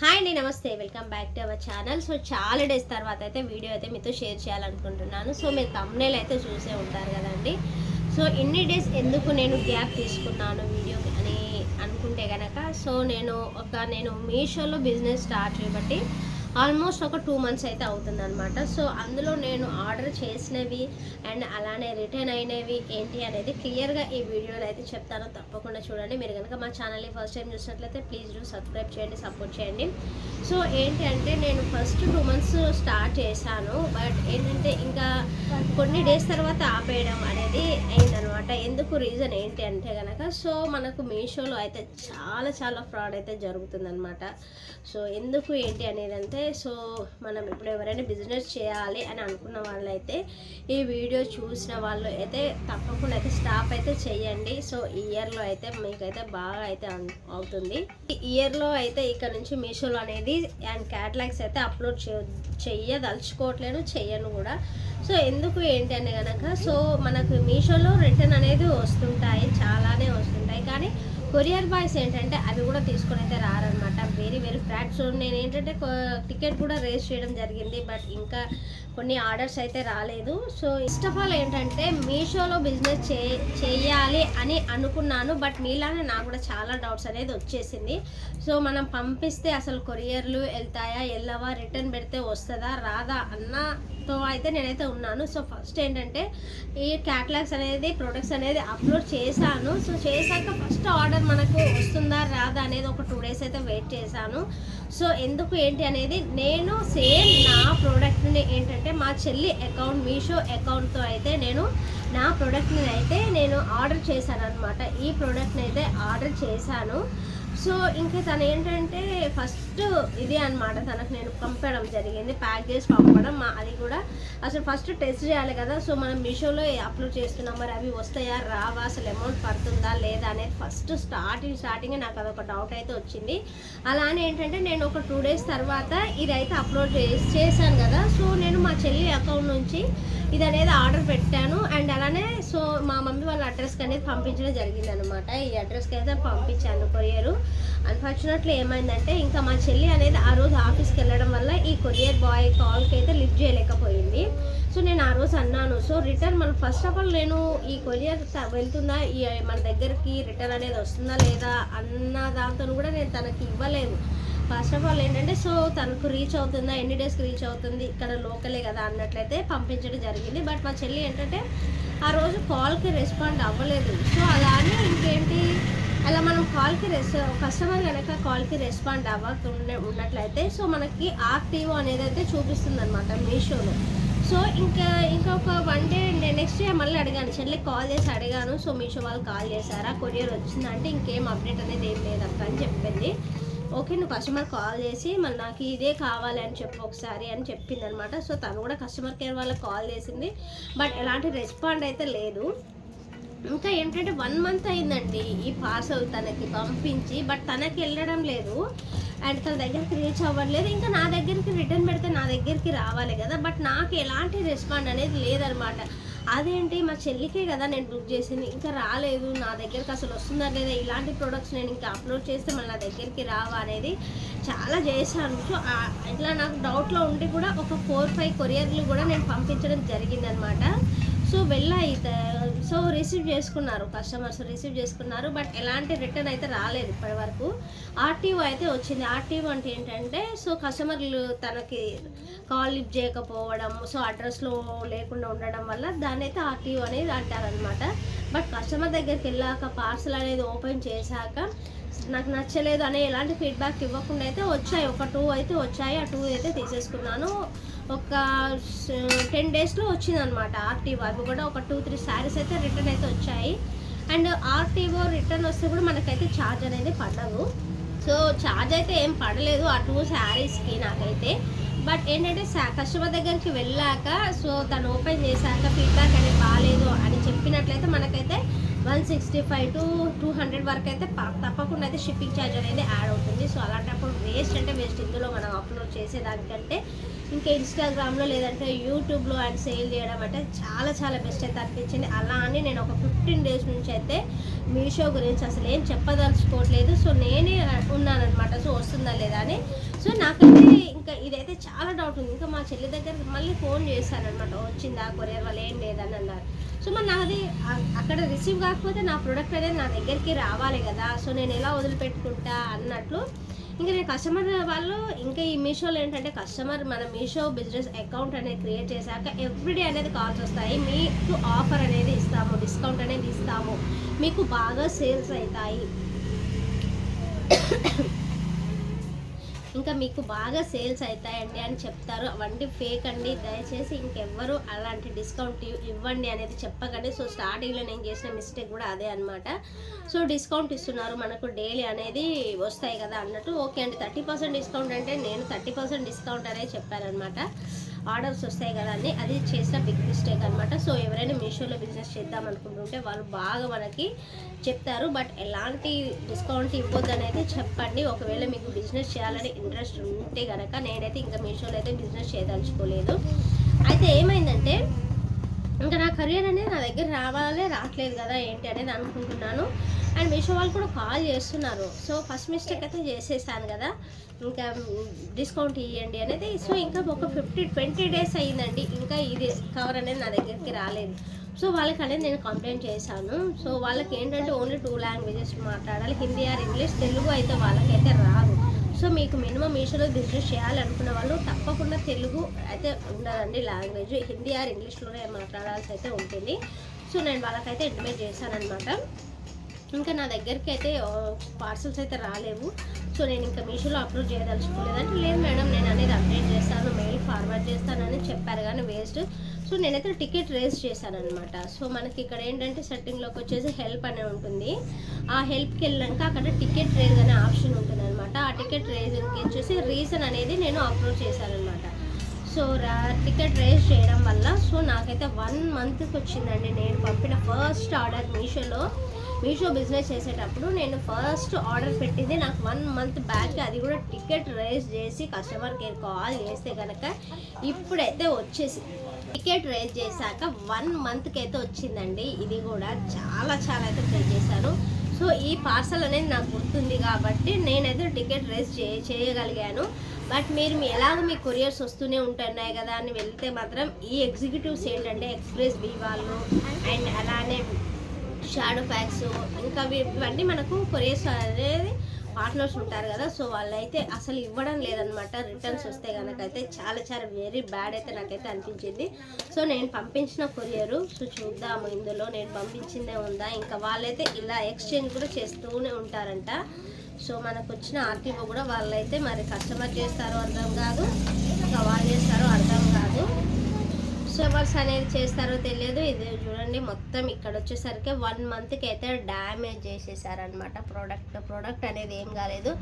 Hi అండి నమస్తే. Welcome back to our channel so చాలా డేస్ తర్వాత అయితే వీడియో అయితే మీతో షేర్ చేయాలనుకుంటున్నాను. సో మీరు తమ్నేల్ అయితే చూసే ఉంటారు కదండి. సో ఎన్ని డేస్ ఎందుకు నేను గ్యాప్ తీసుకున్నాను వీడియో అని అనుకుంటే కనుక సో నేను ఒక నేను మీషోలో బిజినెస్ స్టార్ట్ చేయబట్టి ఆల్మోస్ట్ ఒక టూ మంత్స్ అయితే అవుతుంది అనమాట సో అందులో నేను ఆర్డర్ చేసినవి అండ్ అలానే రిటర్న్ అయినవి ఏంటి అనేది క్లియర్గా ఈ వీడియోలో అయితే చెప్తాను. తప్పకుండా చూడండి. మీరు కనుక మా ఛానల్ని ఫస్ట్ టైం చూసినట్లయితే ప్లీజ్ డూ సబ్స్క్రైబ్ చేయండి సపోర్ట్ చేయండి. సో ఏంటి అంటే నేను ఫస్ట్ టూ మంత్స్ స్టార్ట్ చేశాను. బట్ ఏంటంటే ఇంకా కొన్ని డేస్ తర్వాత ఆపేయడం అనేది అయిందనమాట ఎందుకు రీజన్ ఏంటి అంటే కనుక సో మనకు మీషోలో అయితే చాలా చాలా ఫ్రాడ్ అయితే జరుగుతుందనమాట సో ఎందుకు ఏంటి అనేది అంటే సో మనం ఇప్పుడు ఎవరైనా బిజినెస్ చేయాలి అని అనుకున్న వాళ్ళైతే ఈ వీడియో చూసిన వాళ్ళు అయితే తప్పకుండా అయితే స్టాప్ అయితే చేయండి. సో ఈ ఇయర్లో అయితే మీకైతే బాగా అయితే అవుతుంది. ఈ ఇయర్లో అయితే ఇక్కడ నుంచి మీషోలో అనేది అండ్ క్యాటలాగ్స్ అయితే అప్లోడ్ చేయొద్దు. చెయ్యదలుచుకోవట్లేను చెయ్యను కూడా. సో ఎందుకు ఏంటి అని కనుక సో మనకు మీషోలో రిటర్న్ అనేది వస్తుంటాయి చాలానే వస్తుంటాయి. కానీ కొరియర్ బాయ్స్ ఏంటంటే అవి కూడా తీసుకొని అయితే రారనమాట వెరీ వెరీ ఫ్రాడ్ సో నేను ఏంటంటే టికెట్ కూడా రేస్ చేయడం జరిగింది. బట్ ఇంకా కొన్ని ఆర్డర్స్ అయితే రాలేదు. సో ఫస్ట్ ఆఫ్ ఆల్ ఏంటంటే మీషోలో బిజినెస్ చే చేయాలి అని అనుకున్నాను. బట్ మీలానే నాకు కూడా చాలా డౌట్స్ అనేది వచ్చేసింది. సో మనం పంపిస్తే అసలు కొరియర్లు వెళ్తాయా? వెళ్ళవా రిటర్న్ పెడితే వస్తుందా? రాదా? అన్నతో అయితే నేనైతే ఉన్నాను. సో ఫస్ట్ ఏంటంటే ఈ క్యాటలాగ్స్ అనేది ప్రొడక్ట్స్ అనేది అప్లోడ్ చేశాను. సో చేశాక ఫస్ట్ ఆర్డర్ మనకు వస్తుందా రాదా అనేది ఒక టూ డేస్ అయితే వెయిట్ చేశాను. సో ఎందుకు ఏంటి అనేది నేను సేమ్ నా ప్రోడక్ట్ని ఏంటంటే మా చెల్లి అకౌంట్ మీషో అకౌంట్తో అయితే నేను నా ప్రోడక్ట్ని అయితే నేను ఆర్డర్ చేశాను అనమాట ఈ ప్రోడక్ట్ని అయితే ఆర్డర్ చేశాను. సో ఇంకా తను ఏంటంటే ఫస్ట్ ఫస్ట్ ఇది అన్నమాట. తనకు నేను పంపడం జరిగింది. ప్యాక్ చేసి పంపడం మా అది కూడా అసలు ఫస్ట్ టెస్ట్ చేయాలి కదా. సో మనం మీషోలో అప్లోడ్ చేస్తున్నాం. మరి అవి వస్తాయా? రావా? అసలు అమౌంట్ పడుతుందా? లేదా? అనేది ఫస్ట్ స్టార్టింగ్ స్టార్టింగ్ నాకు అదొక డౌట్ అయితే వచ్చింది. అలానే ఏంటంటే నేను ఒక టూ డేస్ తర్వాత ఇది అయితే అప్లోడ్ చేసి చేశాను కదా. సో నేను మా చెల్లి అకౌంట్ నుంచి ఇది అనేది ఆర్డర్ పెట్టాను. అండ్ అలానే సో మా మమ్మీ వాళ్ళ అడ్రస్కి అనేది పంపించడం జరిగింది అనమాట ఈ అడ్రస్కి అయితే పంపించాను కొరియరు. అన్ఫార్చునేట్లీ ఏమైందంటే ఇంకా మా చెల్లి అనేది ఆ రోజు ఆఫీస్కి వెళ్ళడం వల్ల ఈ కొరియర్ బాయ్ కాల్కి అయితే లిఫ్ట్ చేయలేకపోయింది. సో నేను ఆ రోజు అన్నాను సో రిటర్న్ మనం ఫస్ట్ ఆఫ్ ఆల్ నేను ఈ కొరియర్ వెళ్తుందా? ఈ మన దగ్గరికి రిటర్న్ అనేది వస్తుందా లేదా? అన్న దాంతో కూడా నేను తనకి ఇవ్వలేదు. ఫస్ట్ ఆఫ్ ఆల్ ఏంటంటే సో తనకు రీచ్ అవుతుందా? ఎన్ని డేస్కి రీచ్ అవుతుంది? ఇక్కడ లోకలే కదా అన్నట్లయితే పంపించడం జరిగింది. బట్ మా చెల్లి ఏంటంటే ఆ రోజు కాల్కి రెస్పాండ్ అవ్వలేదు. సో అలానే ఇంకేంటి? అలా మనం కాల్కి రెస్ కస్టమర్ కనుక కాల్కి రెస్పాండ్ అవ్వకుండా ఉన్నట్లయితే సో మనకి ఆర్టీఓ అనేది అయితే చూపిస్తుంది అనమాట మీషోలో. సో ఇంకా ఇంకొక వన్ డే నెక్స్ట్ డే మళ్ళీ అడిగాను చెల్లి కాల్ చేసి అడిగాను సో మీషో వాళ్ళు కాల్ చేశారా కొరియర్ వచ్చిందా అంటే ఇంకేం అప్డేట్ అనేది ఏం లేదక్క అని చెప్పింది. ఓకే నువ్వు కస్టమర్ కాల్ చేసి మళ్ళీ నాకు ఇదే కావాలి అని చెప్పు ఒకసారి అని చెప్పింది అనమాట సో తను కూడా కస్టమర్ కేర్ వాళ్ళకి కాల్ చేసింది. బట్ ఎలాంటి రెస్పాండ్ అయితే లేదు. ఇంకా ఏంటంటే వన్ మంత్ అయిందండి ఈ పార్సల్ తనకి పంపించి బట్ తనకి వెళ్ళడం లేదు. అండ్ తన దగ్గరికి రీచ్ అవ్వట్లేదు. ఇంకా నా దగ్గరికి రిటర్న్ పెడితే నా దగ్గరికి రావాలి కదా. బట్ నాకు ఎలాంటి రెస్పాండ్ అనేది లేదనమాట. అదేంటి మా చెల్లికే కదా నేను బుక్ చేసింది. ఇంకా రాలేదు. నా దగ్గరికి అసలు వస్తుందా లేదా? ఇలాంటి ప్రొడక్ట్స్ నేను ఇంకా అప్లోడ్ చేస్తే మళ్ళీ నా దగ్గరికి రావా అనేది చాలా చేశాను సో ఇట్లా నాకు డౌట్లో ఉండి కూడా ఒక ఫోర్ ఫైవ్ కొరియర్లు కూడా నేను పంపించడం జరిగిందనమాట. సో వెళ్ళాయి అయితే సో రిసీవ్ చేసుకున్నారు కస్టమర్స్ రిసీవ్ చేసుకున్నారు బట్ ఎలాంటి రిటర్న్ అయితే రాలేదు ఇప్పటివరకు ఆర్టీఓ అయితే వచ్చింది. ఆర్టీఓ అంటే ఏంటంటే సో కస్టమర్లు తనకి కాల్ లిఫ్ట్ చేయకపోవడం సో అడ్రస్లో లేకుండా ఉండడం వల్ల దాన్ని అయితే ఆర్టీఓ అనేది అంటారనమాట బట్ కస్టమర్ దగ్గరికి వెళ్ళాక పార్సల్ అనేది ఓపెన్ చేశాక నాకు నచ్చలేదు అనే ఎలాంటి ఫీడ్బ్యాక్ ఇవ్వకుండా అయితే వచ్చాయి. ఒక టూ అయితే వచ్చాయి. ఆ టూ అయితే తీసేసుకున్నాను. ఒక టెన్ డేస్లో వచ్చింది అనమాట ఆర్టీఓ అవి కూడా ఒక టూ త్రీ శారీస్ అయితే రిటర్న్ అయితే వచ్చాయి. అండ్ ఆర్టీఓ రిటర్న్ వస్తే కూడా మనకైతే ఛార్జ్ అనేది పడదు. సో ఛార్జ్ అయితే ఏం పడలేదు ఆ టూ శారీస్కి నాకైతే. బట్ ఏంటంటే కస్టమర్ దగ్గరికి వెళ్ళాక సో తను ఓపెన్ చేశాక ఫీడ్బ్యాక్ అనేది బాగాలేదు అని చెప్పినట్లయితే మనకైతే one sixty five to two hundred వరకు అయితే తప్పకుండా అయితే షిప్పింగ్ ఛార్జ్ అనేది యాడ్ అవుతుంది. సో అలాంటప్పుడు వేస్ట్ అంటే వేస్ట్ ఇందులో మనం అప్లోడ్ చేసేదానికంటే ఇంకా ఇన్స్టాగ్రామ్లో లేదంటే యూట్యూబ్లో అండ్ సేల్ చేయడం అంటే చాలా చాలా బెస్ట్ అయితే అనిపించింది. అలా అని నేను ఒక ఫిఫ్టీన్ డేస్ నుంచి అయితే మీషో గురించి అసలు ఏం చెప్పదలుచుకోవట్లేదు. సో నేనే ఉన్నానన్నమాట. సో వస్తుందా లేదా అని. సో నాకైతే ఇంకా ఇదైతే చాలా డౌట్ ఉంది. ఇంకా మా చెల్లి దగ్గరికి మళ్ళీ ఫోన్ చేశానమాట వచ్చిందా? కొరియర్ వాళ్ళు ఏం లేదని అన్నారు. సో మరి నాది అక్కడ రిసీవ్ కాకపోతే నా ప్రోడక్ట్ అనేది నా దగ్గరికి రావాలి కదా. సో నేను ఎలా వదిలిపెట్టుకుంటా అన్నట్లు ఇంకా నేను కస్టమర్ వాళ్ళు ఇంకా ఈ మీషోలో ఏంటంటే కస్టమర్ మన మీషో బిజినెస్ అకౌంట్ అనేది క్రియేట్ చేశాక ఎవ్రీడే అనేది కాల్స్ వస్తాయి. మీకు ఆఫర్ అనేది ఇస్తాము డిస్కౌంట్ అనేది ఇస్తాము. మీకు బాగా సేల్స్ అవుతాయి. ఇంకా మీకు బాగా సేల్స్ అవుతాయండి అని చెప్తారు. అవన్నీ ఫేక్ అండి. దయచేసి ఇంకెవ్వరు అలాంటి డిస్కౌంట్ ఇవ్వండి అనేది చెప్పకండి. సో స్టార్టింగ్లో నేను చేసిన మిస్టేక్ కూడా అదే అనమాట సో డిస్కౌంట్ ఇస్తున్నారు. మనకు డైలీ అనేది వస్తాయి కదా అన్నట్టు. ఓకే అండి. థర్టీ పర్సెంట్ డిస్కౌంట్ అంటే నేను థర్టీ పర్సెంట్ డిస్కౌంట్ అనేది చెప్పానమాట ఆర్డర్స్ వస్తాయి కదా అని అది చేసిన బిగ్ మిస్టేక్ అనమాట సో ఎవరైనా మీషోలో బిజినెస్ చేద్దాం అనుకుంటుంటే వాళ్ళు బాగా మనకి చెప్తారు. బట్ ఎలాంటి డిస్కౌంట్ ఇవ్వద్దని అయితే చెప్పండి. ఒకవేళ మీకు బిజినెస్ చేయాలని ఇంట్రెస్ట్ ఉంటే కనుక నేనైతే ఇంకా మీషోలో అయితే బిజినెస్ చేయదలుచుకోలేదు. అయితే ఏమైందంటే ఇంకా నా కెరియర్ అనేది నా దగ్గర రావాలే రావట్లేదు కదా ఏంటి అనేది అనుకుంటున్నాను. అండ్ మీషో వాళ్ళు కూడా కాల్ చేస్తున్నారు. సో ఫస్ట్ మిస్టేక్ అయితే చేసేసాను కదా. ఇంకా డిస్కౌంట్ ఇవ్వండి అనేది. సో ఇంకా ఒక ఫిఫ్టీ ట్వంటీ డేస్ అయ్యిందండి. ఇంకా ఇది కవర్ అనేది నా దగ్గరికి రాలేదు. సో వాళ్ళకి అనేది నేను కంప్లైంట్ చేశాను. సో వాళ్ళకి ఏంటంటే ఓన్లీ టూ లాంగ్వేజెస్ మాట్లాడాలి. హిందీ ఆర్ ఇంగ్లీష్ తెలుగు అయితే వాళ్ళకైతే రాదు. సో మీకు మినిమం మీషోలో బిజినెస్ చేయాలనుకున్న వాళ్ళు తప్పకుండా తెలుగు అయితే ఉండదండి లాంగ్వేజ్. హిందీ ఆర్ ఇంగ్లీష్లోనే మాట్లాడాల్సి అయితే ఉంటుంది. సో నేను వాళ్ళకైతే ఇంటిమేట్ చేశానమాట ఇంకా నా దగ్గరికి అయితే పార్సల్స్ అయితే రాలేవు. సో నేను ఇంకా మీషోలో అప్లోడ్ చేయదలుచుకోలేదు అంటే లేదు మేడం నేను అనేది అప్డేట్ చేస్తాను మెయిల్ ఫార్వర్డ్ చేస్తానని చెప్పారు కానీ వేస్ట్. సో నేనైతే టికెట్ రేస్ చేశానమాట సో మనకి ఇక్కడ ఏంటంటే సెట్టింగ్లోకి వచ్చేసి హెల్ప్ అనే ఉంటుంది. ఆ హెల్ప్కి వెళ్ళాక అక్కడ టికెట్ రేజ్ అనే ఆప్షన్ ఉంటుంది అనమాట ఆ టికెట్ రేజింగ్కి వచ్చేసి రీజన్ అనేది నేను అప్లోడ్ చేశాను అనమాట సో రా టికెట్ రేస్ చేయడం వల్ల సో నాకైతే వన్ మంత్కి వచ్చిందండి. నేను పంపిన ఫస్ట్ ఆర్డర్ మీషోలో. మీషో బిజినెస్ చేసేటప్పుడు నేను ఫస్ట్ ఆర్డర్ పెట్టింది నాకు వన్ మంత్ బ్యాక్ అది కూడా టికెట్ రేస్ చేసి కస్టమర్ కేర్ కాల్ చేస్తే కనుక ఇప్పుడైతే వచ్చేసి టికెట్ రేస్ చేశాక వన్ మంత్కి అయితే వచ్చిందండి. ఇది కూడా చాలా చాలా అయితే ట్రై చేశాను. సో ఈ పార్సల్ అనేది నాకు గుర్తుంది కాబట్టి నేనైతే టికెట్ రేస్ చే చేయగలిగాను. బట్ మీరు మీ ఎలాగో మీ కొరియర్స్ వస్తూనే ఉంటున్నాయి కదా అని వెళ్తే మాత్రం ఈ ఎగ్జిక్యూటివ్స్ ఏంటంటే ఎక్స్ప్రెస్ బీ వాళ్ళు అండ్ అలానే షాడో ప్యాక్స్ ఇంకా ఇవన్నీ మనకు కొరియర్స్ అనేది పార్ట్నర్స్ ఉంటారు కదా సో వాళ్ళైతే అసలు ఇవ్వడం లేదనమాట రిటర్న్స్ వస్తే కనుక అయితే చాలా చాలా వెరీ బ్యాడ్ అయితే నాకైతే అనిపించింది. సో నేను పంపించిన కొరియరు సో చూద్దాము ఇందులో నేను పంపించిందే ఉందా? ఇంకా వాళ్ళైతే ఇలా ఎక్స్చేంజ్ కూడా చేస్తూనే ఉంటారంట. సో మనకు వచ్చిన ఆర్టీఓ కూడా వాళ్ళైతే మరి కస్టమర్ చేస్తారో అర్థం కాదు ఇంకా వాళ్ళు చేస్తారో అర్థం కాదు కస్టమర్స్ అనేది చేస్తారో తెలియదు. ఇది చూడండి మొత్తం ఇక్కడ వచ్చేసరికి వన్ మంత్కి అయితే డ్యామేజ్ చేసేసారనమాట ప్రోడక్ట్ ప్రోడక్ట్ అనేది ఏం కాలేదు.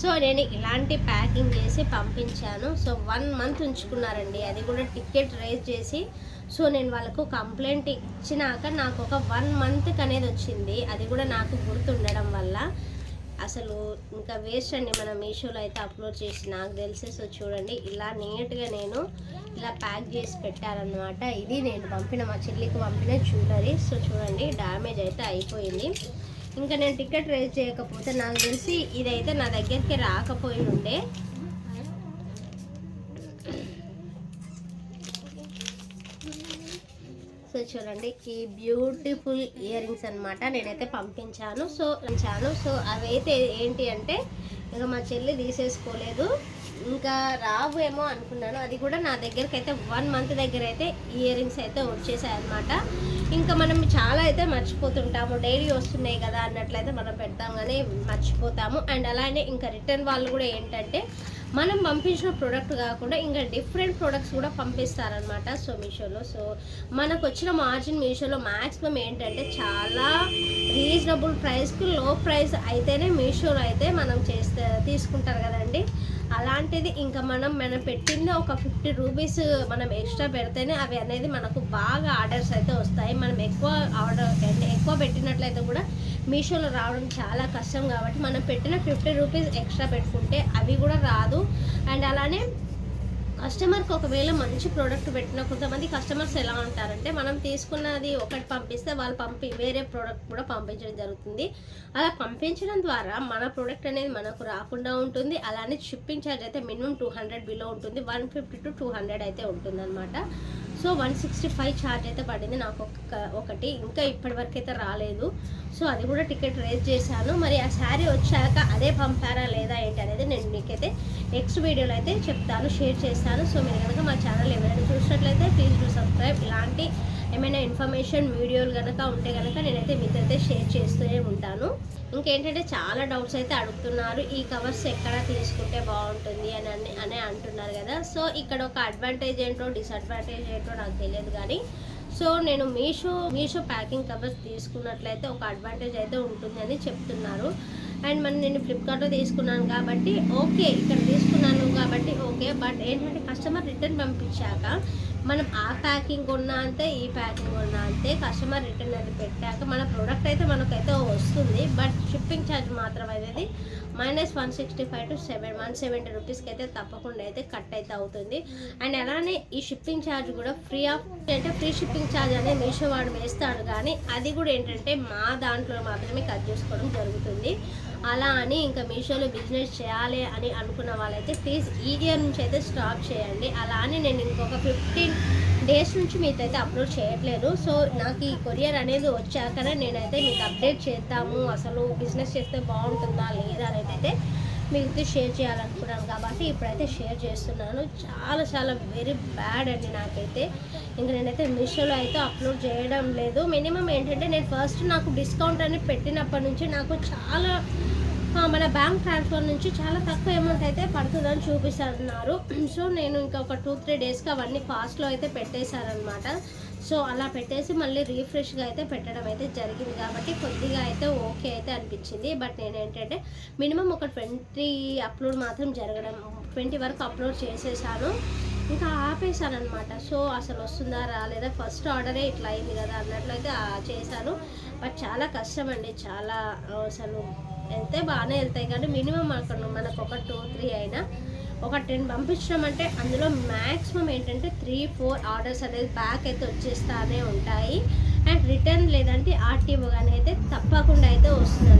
సో నేను ఇలాంటి ప్యాకింగ్ చేసి పంపించాను. సో వన్ మంత్ ఉంచుకున్నారండి. అది కూడా టికెట్ రైజ్ చేసి సో నేను వాళ్ళకు కంప్లైంట్ ఇచ్చినాక నాకు ఒక వన్ మంత్కి అనేది వచ్చింది. అది కూడా నాకు గుర్తుండడం వల్ల. అసలు ఇంకా వేస్ట్ అండి మన మీషోలో అయితే అప్లోడ్ చేసి నాకు తెలిసి సో చూడండి. ఇలా నీట్గా నేను ఇలా ప్యాక్ చేసి పెట్టారనమాట ఇది నేను పంపిన మా చెల్లికి పంపిన జ్యువెలరీ సో చూడండి డ్యామేజ్ అయితే అయిపోయింది. ఇంకా నేను టికెట్ రేజ్ చేయకపోతే నాకు తెలిసి ఇదైతే నా దగ్గరికి రాకపోయి ఉండే చూడండి ఈ బ్యూటిఫుల్ ఇయర్ రింగ్స్ అనమాట నేనైతే పంపించాను. సో పంపించాను సో అవైతే ఏంటి అంటే ఇంకా మా చెల్లి తీసేసుకోలేదు. ఇంకా రావు ఏమో అనుకున్నాను. అది కూడా నా దగ్గరికి అయితే వన్ మంత్ దగ్గర అయితే ఇయర్ రింగ్స్ అయితే వచ్చేసాయి అనమాట ఇంకా మనం చాలా అయితే మర్చిపోతుంటాము. డైలీ వస్తున్నాయి కదా అన్నట్లయితే మనం పెడతాం కానీ మర్చిపోతాము. అండ్ అలానే ఇంకా రిటర్న్ వాళ్ళు కూడా ఏంటంటే మనం పంపించిన ప్రోడక్ట్ కాకుండా ఇంకా డిఫరెంట్ ప్రోడక్ట్స్ కూడా పంపిస్తారనమాట సో మీషోలో. సో మనకు వచ్చిన మార్జిన్ మీషోలో మ్యాక్సిమం ఏంటంటే చాలా రీజనబుల్ ప్రైస్కి లో ప్రైస్ అయితేనే మీషోలో అయితే మనం చేస్తే తీసుకుంటారు కదండి. అలాంటిది ఇంకా మనం మనం పెట్టింది ఒక ఫిఫ్టీ రూపీస్ మనం ఎక్స్ట్రా పెడితేనే అవి అనేది మనకు బాగా ఆర్డర్స్ అయితే వస్తాయి. మనం ఎక్కువ ఆర్డర్ అంటే ఎక్కువ పెట్టినట్లయితే కూడా మీషోలో రావడం చాలా కష్టం కాబట్టి మనం పెట్టిన ఫిఫ్టీ రూపీస్ ఎక్స్ట్రా పెట్టుకుంటే అవి కూడా రాదు. అండ్ అలానే కస్టమర్కి ఒకవేళ మంచి ప్రోడక్ట్ పెట్టిన కొంతమంది కస్టమర్స్ ఎలా ఉంటారంటే మనం తీసుకున్నది ఒకటి పంపిస్తే వాళ్ళు పంపి వేరే ప్రోడక్ట్ కూడా పంపించడం జరుగుతుంది. అలా పంపించడం ద్వారా మన ప్రోడక్ట్ అనేది మనకు రాకుండా ఉంటుంది. అలానే షిప్పింగ్ ఛార్జ్ అయితే మినిమం టూ హండ్రెడ్ బిలో ఉంటుంది. One fifty to two hundred అయితే ఉంటుందన్నమాట. So one sixty five charge అయితే పడింది. నాకు ఒక ఒకటి. ఇంకా ఇప్పటి వరకు అయితే రాలేదు. సో అది కూడా టికెట్ రేజ్ చేశాను. మరి ఆ శారీ వచ్చాక అదే పంపారా లేదా ఏంటి అనేది నేను మీకైతే నెక్స్ట్ వీడియోలో అయితే చెప్తాను షేర్ చేస్తాను. సో మీరు కనుక మా ఛానల్ ఎవరైనా చూసినట్లయితే ప్లీజ్ డూ సబ్స్క్రైబ్. ఇలాంటి ఏమైనా ఇన్ఫర్మేషన్ వీడియోలు కనుక ఉంటే కనుక నేనైతే మీతో అయితే షేర్ చేస్తూనే ఉంటాను. ఇంకేంటంటే చాలా డౌట్స్ అయితే అడుగుతున్నారు. ఈ కవర్స్ ఎక్కడ తీసుకుంటే బాగుంటుంది అని అని అని అంటున్నారు కదా. సో ఇక్కడ ఒక అడ్వాంటేజ్ ఏంటో డిసడ్వాంటేజ్ ఏంటో నాకు తెలియదు కానీ సో నేను మీషో మీషో ప్యాకింగ్ కవర్స్ తీసుకున్నట్లయితే ఒక అడ్వాంటేజ్ అయితే ఉంటుంది అని చెప్తున్నారు. అండ్ మనం నేను ఫ్లిప్కార్ట్లో తీసుకున్నాను కాబట్టి ఓకే ఇక్కడ తీసుకున్నాను కాబట్టి ఓకే బట్ ఏంటంటే కస్టమర్ రిటర్న్ పంపించాక మనం ఆ ప్యాకింగ్ కొన్నా అంతే ఈ ప్యాకింగ్ కొన్నా అంతే కస్టమర్ రిటర్న్ అది పెట్టాక మన ప్రోడక్ట్ అయితే మనకైతే వస్తుంది బట్ షిప్పింగ్ ఛార్జ్ మాత్రం అనేది minus one sixty five to seven one seventy రూపీస్కి అయితే తప్పకుండా అయితే కట్ అయితే అవుతుంది. అండ్ అలానే ఈ షిప్పింగ్ ఛార్జ్ కూడా ఫ్రీ ఆఫ్ అంటే ఫ్రీ షిప్పింగ్ ఛార్జ్ అనేది మీషో వాడు వేస్తాడు కానీ అది కూడా ఏంటంటే మా దాంట్లో మాత్రమే కట్ చేసుకోవడం జరుగుతుంది. అలా అని ఇంకా మీషోలో బిజినెస్ చేయాలి అని అనుకున్న వాళ్ళైతే ప్లీజ్ ఈ ఇయర్ నుంచి అయితే స్టాప్ చేయండి. అలా అని నేను ఇంకొక ఫిఫ్టీన్ డేస్ నుంచి మీతో అయితే అప్లోడ్ చేయట్లేదు. సో నాకు ఈ కొరియర్ అనేది వచ్చాకనే నేనైతే మీకు అప్డేట్ చేద్దాము. అసలు బిజినెస్ చేస్తే బాగుంటుందా లేదా అనేది అయితే మీకు షేర్ చేయాలనుకున్నాను కాబట్టి ఇప్పుడైతే షేర్ చేస్తున్నాను. చాలా చాలా వెరీ బ్యాడ్ అండి నాకైతే. ఇంక నేనైతే మీషోలో అయితే అప్లోడ్ చేయడం లేదు. మినిమం ఏంటంటే నేను ఫస్ట్ నాకు డిస్కౌంట్ అని పెట్టినప్పటి నుంచి నాకు చాలా మన బ్యాంక్ ట్రాన్స్ఫర్ నుంచి చాలా తక్కువ అమౌంట్ అయితే పడుతుందని చూపిస్తున్నారు. సో నేను ఇంకా ఒక టూ త్రీ డేస్కి అవన్నీ ఫాస్ట్లో అయితే పెట్టేశారనమాట సో అలా పెట్టేసి మళ్ళీ రీఫ్రెష్గా అయితే పెట్టడం అయితే జరిగింది కాబట్టి కొద్దిగా అయితే ఓకే అయితే అనిపించింది. బట్ నేనేంటంటే మినిమం ఒక ట్వంటీ అప్లోడ్ మాత్రం జరగడం ట్వంటీ వరకు అప్లోడ్ చేసేసాను. ఇంకా ఆపేశానమాట అనమాట సో అసలు వస్తుందా రాలేదా? ఫస్ట్ ఆర్డరే ఇట్లా అయింది కదా అన్నట్లయితే చేశాను. బట్ చాలా కష్టం అండి చాలా అసలు వెళ్తే బాగానే వెళ్తాయి. కానీ మినిమం అక్కడ మనకు ఒక టూ త్రీ అయినా ఒక టెన్ పంపించడం అంటే అందులో మ్యాక్సిమం ఏంటంటే త్రీ ఫోర్ ఆర్డర్స్ అనేది బ్యాక్ అయితే వచ్చేస్తూనే ఉంటాయి. అండ్ రిటర్న్ లేదంటే ఆర్టీఓ కానీ అయితే తప్పకుండా అయితే వస్తుంది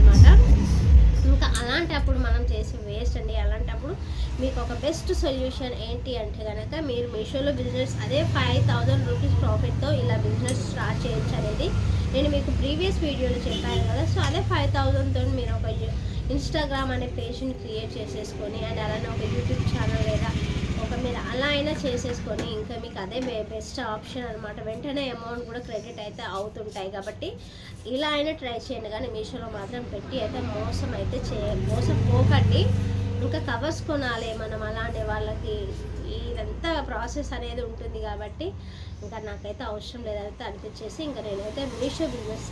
ఇంకా అలాంటప్పుడు మనం చేసే వేస్ట్ అండి అలాంటప్పుడు మీకు ఒక బెస్ట్ సొల్యూషన్ ఏంటి అంటే కనుక మీరు మీషోలో బిజినెస్ అదే ఫైవ్ థౌజండ్ రూపీస్ ప్రాఫిట్తో ఇలా బిజినెస్ స్టార్ట్ చేయొచ్చు అనేది నేను మీకు ప్రీవియస్ వీడియోలో చెప్పాను కదా. సో అదే ఫైవ్ థౌజండ్తో మీరు ఒక ఇన్స్టాగ్రామ్ అనే పేజ్ని క్రియేట్ చేసేసుకొని అండ్ అలానే ఒక యూట్యూబ్ ఛానల్ లేదా ఒక మీరు అలా అయినా చేసేసుకొని ఇంకా మీకు అదే బెస్ట్ ఆప్షన్ అనమాట వెంటనే అమౌంట్ కూడా క్రెడిట్ అయితే అవుతుంటాయి. కాబట్టి ఇలా అయినా ట్రై చేయండి. కానీ మీషోలో మాత్రం పెట్టి అయితే మోసం అయితే చేయ మోసం పోకండి ఇంకా కవర్స్ కొనాలి మనం అలాంటి వాళ్ళకి. ఇదంతా ప్రాసెస్ అనేది ఉంటుంది కాబట్టి ఇంకా నాకైతే అవసరం లేదైతే అనిపించేసి ఇంకా నేనైతే మీషో బిజినెస్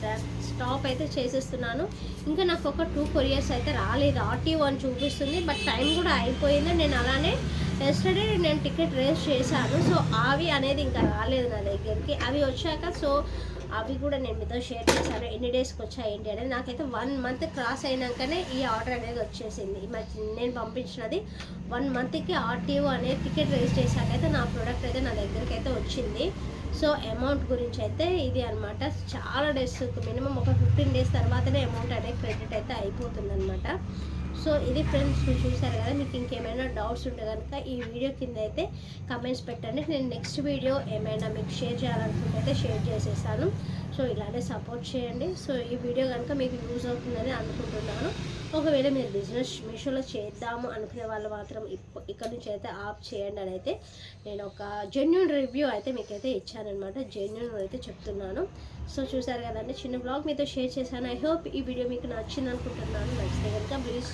స్టాప్ అయితే చేసేస్తున్నాను. ఇంకా నాకు ఒక టూ కొరియర్స్ అయితే రాలేదు. ఆర్టీఓ అని చూపిస్తుంది బట్ టైం కూడా అయిపోయింది. నేను అలానే ఎస్టర్డే నేను టికెట్ రేస్ చేశాను. సో అవి అనేది ఇంకా రాలేదు నా దగ్గరికి. అవి వచ్చాక సో అవి కూడా నేను మీతో షేర్ చేశాను. ఎన్ని డేస్కి వచ్చాయి ఏంటి అనేది. నాకైతే వన్ మంత్ క్రాస్ అయినాకనే ఈ ఆర్డర్ అనేది వచ్చేసింది. నేను పంపించినది వన్ మంత్కి ఆర్టీఓ అనేది టికెట్ చేశాక చేశాకైతే నా ప్రోడక్ట్ అయితే నా దగ్గరికి అయితే వచ్చింది. సో అమౌంట్ గురించి అయితే ఇది అనమాట చాలా డేస్ మినిమం ఒక ఫిఫ్టీన్ డేస్ తర్వాతనే అమౌంట్ అనేది క్రెడిట్ అయితే అయిపోతుంది అనమాట సో ఇది ఫ్రెండ్స్ మీరు చూసారు కదా మీకు ఇంకేమైనా డౌట్స్ ఉంటే కనుక ఈ వీడియో కింద అయితే కమెంట్స్ పెట్టండి. నేను నెక్స్ట్ వీడియో ఏమైనా మీకు షేర్ చేయాలనుకుంటే అయితే షేర్ చేసేసాను సో ఇలానే సపోర్ట్ చేయండి. సో ఈ వీడియో కనుక మీకు యూజ్ అవుతుందని అనుకుంటున్నాను. ఒకవేళ మీరు బిజినెస్ మీషోలో చేద్దాము అనుకునే వాళ్ళు మాత్రం ఇక్కడ నుంచి అయితే ఆఫ్ చేయండి అని అయితే నేను ఒక జెన్యున్ రివ్యూ అయితే మీకైతే ఇచ్చానమాట జెన్యున్ అయితే చెప్తున్నాను. సో చూసారు కదండి చిన్న బ్లాగ్ మీతో షేర్ చేశాను. ఐ హోప్ ఈ వీడియో మీకు నచ్చింది అనుకుంటున్నాను నచ్చితే కనుక please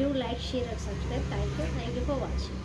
do like share and subscribe thank you thank you for watching